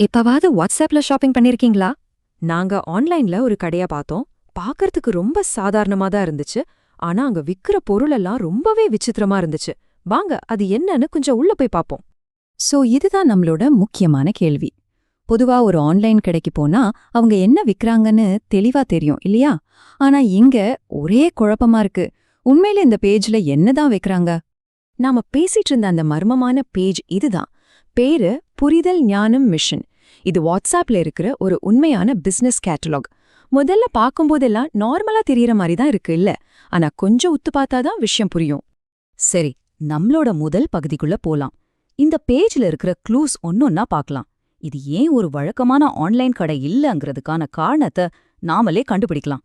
எப்பவாவது வாட்ஸ்அப்ல ஷாப்பிங் பண்ணிருக்கீங்களா? நாங்க ஆன்லைன்ல ஒரு கடையா பார்த்தோம். பாக்கறதுக்கு ரொம்ப சாதாரணமா தான் இருந்துச்சு. ஆனா அங்க விக்கிற பொருளெல்லாம் ரொம்பவே விசித்திரமா இருந்துச்சு. வாங்க அது என்னன்னு கொஞ்சம் உள்ள போய் பாப்போம் சோ இதுதான் நம்மளோட முக்கியமான கேள்வி. பொதுவா ஒரு ஆன்லைன் கடைக்கு போனா அவங்க என்ன விக்கிறாங்கன்னு தெளிவா தெரியும் இல்லையா? ஆனா இங்க ஒரே குழப்பமா இருக்கு. உண்மையில இந்த பேஜ்ல என்னதான் விக்கிறாங்க? நாம பேசிட்டு இருந்த அந்த மர்மமான பேஜ் இதுதான். பேரு புரிதல் ஞானம் மிஷன். இது வாட்ஸ்அப்ல இருக்கிற ஒரு உண்மையான பிசினஸ் கேட்டலாக் முதல்ல பார்க்கும்போதெல்லாம் நார்மலா தெரியற மாதிரி தான் இருக்கு இல்ல? ஆனா கொஞ்சம் உத்து பார்த்தாதான் விஷயம் புரியும். சரி நம்மளோட முதல் பகுதிக்குள்ள போலாம். இந்த பேஜ்ல இருக்கிற க்ளூஸ் ஒன்னொன்னா பார்க்கலாம். இது ஏன் ஒரு வழக்கமான ஆன்லைன் கடை இல்லங்கிறதுக்கான காரணத்தை நாமளே கண்டுபிடிக்கலாம்.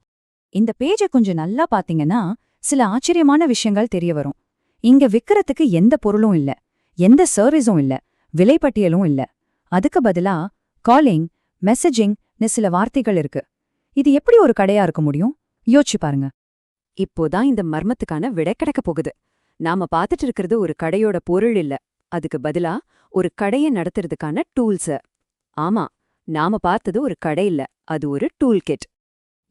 இந்த பேஜை கொஞ்சம் நல்லா பாத்தீங்கன்னா சில ஆச்சரியமான விஷயங்கள் தெரிய வரும். இங்க விக்கிறதுக்கு எந்த பொருளும் இல்ல. எந்த சர்வீஸும் இல்ல. விலைப்பட்டியலும் இல்ல. அதுக்கு பதிலா காலிங் மெசேஜிங்னு சில வார்த்தைகள் இருக்கு. இது எப்படி ஒரு கடையா இருக்க முடியும்? யோசிச்சு பாருங்க. இப்போதான் இந்த மர்மத்துக்கான விடை கிடைக்க போகுது. நாம பார்த்துட்டு இருக்கிறது ஒரு கடையோட பொருள் இல்ல. அதுக்கு பதிலா ஒரு கடைய நடத்துறதுக்கான டூல்ஸ் ஆமா நாம பார்த்தது ஒரு கடை இல்ல. அது ஒரு டூல் கிட்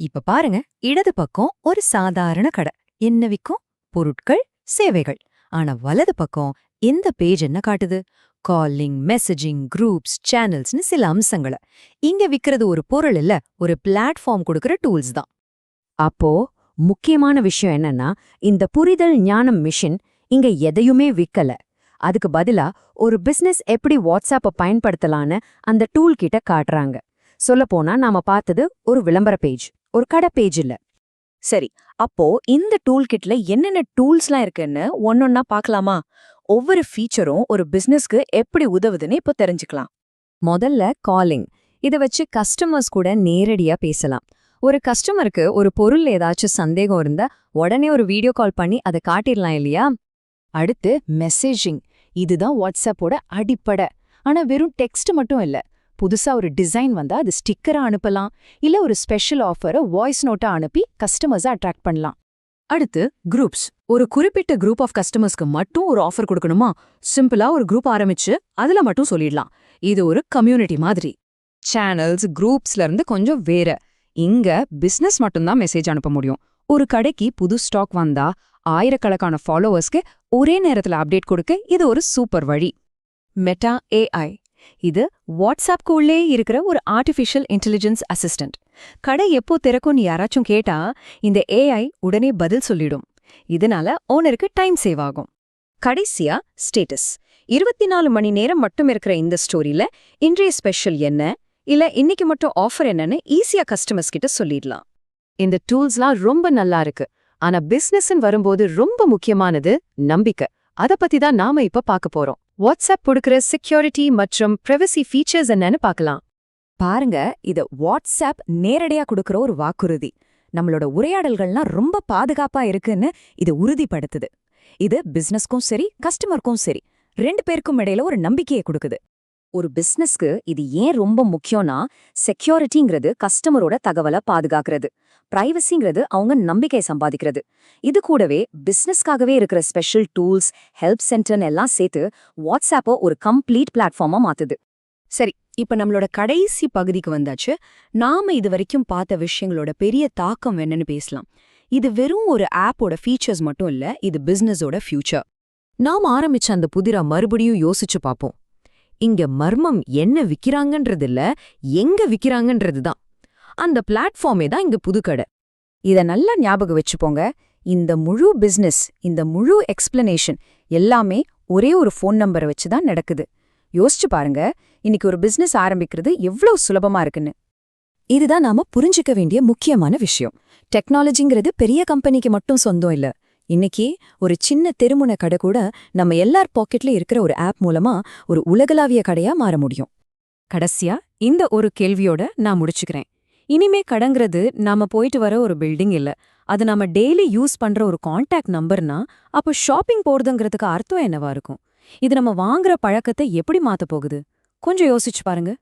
இப்ப பாருங்க. இடது பக்கம் ஒரு சாதாரண கடை. என்ன விக்கும்? பொருட்கள் சேவைகள். ஆனா வலது பக்கம் இந்த பேஜ் என்ன காட்டுது? காலிங் மெசேஜிங் குரூப்ஸ் சேனல்ஸ்னு சில அம்சங்களை. இங்க விக்கிறது ஒரு பொருள் இல்ல ஒரு பிளாட்ஃபார்ம் கொடுக்கற டூல்ஸ் தான். அப்போ முக்கியமான விஷயம் என்னன்னா இந்த புரிதல் ஞானம் மிஷின் இங்க எதையுமே விக்கல. அதுக்கு பதிலா ஒரு பிசினஸ் எப்படி வாட்ஸ்அப்பை பயன்படுத்தலான்னு அந்த டூல் கிட்ட காட்டுறாங்க. சொல்லப்போனா நாம பார்த்தது ஒரு விளம்பர பேஜ் ஒரு கடை பேஜ் இல்ல. சரி அப்போ இந்த டூல் கிட்ல என்னென்ன டூல்ஸ்லாம் இருக்குன்னு ஒன்னொன்னா பார்க்கலாமா? ஒவ்வொரு ஃபீச்சரும் ஒரு பிசினஸ்க்கு எப்படி உதவுதுன்னு இப்போ தெரிஞ்சுக்கலாம். முதல்ல காலிங் இத வச்சு கஸ்டமர்ஸ் கூட நேரடியா பேசலாம். ஒரு கஸ்டமருக்கு ஒரு பொருள் ஏதாச்சும் சந்தேகம் இருந்தா உடனே ஒரு வீடியோ கால் பண்ணி அதை காட்டிடலாம் இல்லையா? அடுத்து மெசேஜிங் இதுதான் வாட்ஸ்அப்போட அடிப்படை. ஆனா வெறும் டெக்ஸ்ட் மட்டும் இல்ல. புதுசா ஒரு டிசைன் வந்தா அது ஸ்டிக்கரா அனுப்பலாம். இல்ல ஒரு ஸ்பெஷல் ஆஃபரை வாய்ஸ் நோட்டா அனுப்பி கஸ்டமர்ஸை அட்ராக்ட் பண்ணலாம். அடுத்து குரூப்ஸ் ஒரு குறிப்பிட்ட குரூப் ஆஃப் கஸ்டமர்ஸ்க்கு மட்டும் ஒரு ஆஃபர் கொடுக்கணுமா? சிம்பிளா ஒரு குரூப் ஆரம்பிச்சு அதுல மட்டும் சொல்லிடலாம். இது ஒரு கம்யூனிட்டி மாதிரி. சேனல்ஸ் குரூப்ஸ்ல இருந்து கொஞ்சம் வேற. இங்க பிசினஸ் மட்டும்தான் மெசேஜ் அனுப்ப முடியும். ஒரு கடைக்கு புது ஸ்டாக் வந்தா ஆயிரக்கணக்கான ஃபாலோவர்ஸ்க்கு ஒரே நேரத்துல அப்டேட் கொடுக்க இது ஒரு சூப்பர் வழி. மெட்டா ஏஐ இது வாட்ஸ்அப்க்கு உள்ளே இருக்கிற ஒரு ஆர்டிஃபிஷியல் இன்டெலிஜென்ஸ் அசிஸ்டன்ட் கடை எப்போ திறக்கும்னு யாராச்சும் கேட்டா இந்த ஏஐ உடனே பதில் சொல்லிடும். இதனால ஓனருக்கு டைம் சேவ் ஆகும். கடைசியா ஸ்டேட்டஸ் இருபத்தி நாலு மணி நேரம் மட்டும் இருக்கிற இந்த ஸ்டோரியில இன்றைய ஸ்பெஷல் என்ன? இல்ல இன்னைக்கு மட்டும் ஆஃபர் என்னன்னு ஈஸியா கஸ்டமர்ஸ் கிட்ட சொல்லிடலாம். இந்த டூல்ஸ்லாம் ரொம்ப நல்லா இருக்கு. ஆனா பிசினஸ்ன்னு வரும்போது ரொம்ப முக்கியமானது நம்பிக்கை. அத பத்தி தான் நாம இப்ப பார்க்க போறோம். வாட்ஸ்அப் கொடுக்கிற செக்யூரிட்டி மற்றும் பிரைவசி ஃபீச்சர்ஸ் என்னன்னு பார்க்கலாம். பாருங்க இத வாட்ஸ்அப் நேரடியா கொடுக்கிற ஒரு வாக்குறுதி. நம்மளோட உரையாடல்கள்லாம் ரொம்ப பாதுகாப்பா இருக்குன்னு இது உறுதிப்படுத்துது. இது பிசினஸ்க்கும் சரி கஸ்டமருக்கும் சரி ரெண்டு பேருக்கும் இடையில ஒரு நம்பிக்கையை கொடுக்குது. ஒரு பிசினஸ்க்கு இது ஏன் ரொம்ப முக்கியம்னா செக்யூரிட்டிங்கிறது கஸ்டமரோட தகவலை பாதுகாக்கிறது. பிரைவசிங்கிறது அவங்க நம்பிக்கை சம்பாதிக்கிறது. இது கூடவே பிசினஸ்க்காகவே இருக்கிற ஸ்பெஷல் டூல்ஸ் ஹெல்ப் சென்டர்னு எல்லாம் சேர்த்து வாட்ஸ்அப்போ ஒரு கம்ப்ளீட் பிளாட்ஃபார்மா மாத்துது. சரி இப்ப நம்மளோட கடைசி பகுதிக்கு வந்தாச்சு. நாம இது வரைக்கும் பார்த்த விஷயங்களோட பெரிய தாக்கம் என்னன்னு பேசலாம். இது வெறும் ஒரு ஆப்போட ஃபீச்சர்ஸ் மட்டும் இல்ல இது பிசினஸோட ஃபியூச்சர் நாம் ஆரம்பிச்ச அந்த புதிரா மறுபடியும் யோசிச்சு பார்ப்போம். இங்க மர்மம் என்ன விக்கிறாங்கன்றது இல்ல எங்க விக்கிறாங்கன்றது தான். அந்த பிளாட்ஃபார்மே தான் இங்க புதுக்கடை இத நல்லா ஞாபகம் வச்சுப்போங்க இந்த முழு பிசினஸ் இந்த முழு எக்ஸ்பிளனேஷன் எல்லாமே ஒரே ஒரு ஃபோன் நம்பரை வச்சு தான் நடக்குது. யோசிச்சு பாருங்க இன்னைக்கு ஒரு பிசினஸ் ஆரம்பிக்கிறது எவ்வளவு சுலபமா இருக்குன்னு. இதுதான் நாம புரிஞ்சுக்க வேண்டிய முக்கியமான விஷயம். டெக்னாலஜிங்கிறது பெரிய கம்பெனிக்கு மட்டும் சொந்தம் இல்ல. இன்னைக்கு ஒரு சின்ன தெருமுனை கடை கூட நம்ம எல்லார் பாக்கெட்ல இருக்கிற ஒரு ஆப் மூலமா ஒரு உலகளாவிய கடையா மாற முடியும். கடைசியா இந்த ஒரு கேள்வியோட நான் முடிச்சுக்கிறேன். இனிமே கடங்கிறது நாம போயிட்டு வர ஒரு பில்டிங் இல்ல. அது நாம டெய்லி யூஸ் பண்ற ஒரு கான்டாக்ட் நம்பர்னா அப்போ ஷாப்பிங் போறதுங்கிறதுக்கு அர்த்தம் என்னவா இருக்கும்? இது நம்ம வாங்குற பழக்கத்தை எப்படி மாத்த போகுது? கொஞ்சம் யோசிச்சு பாருங்க.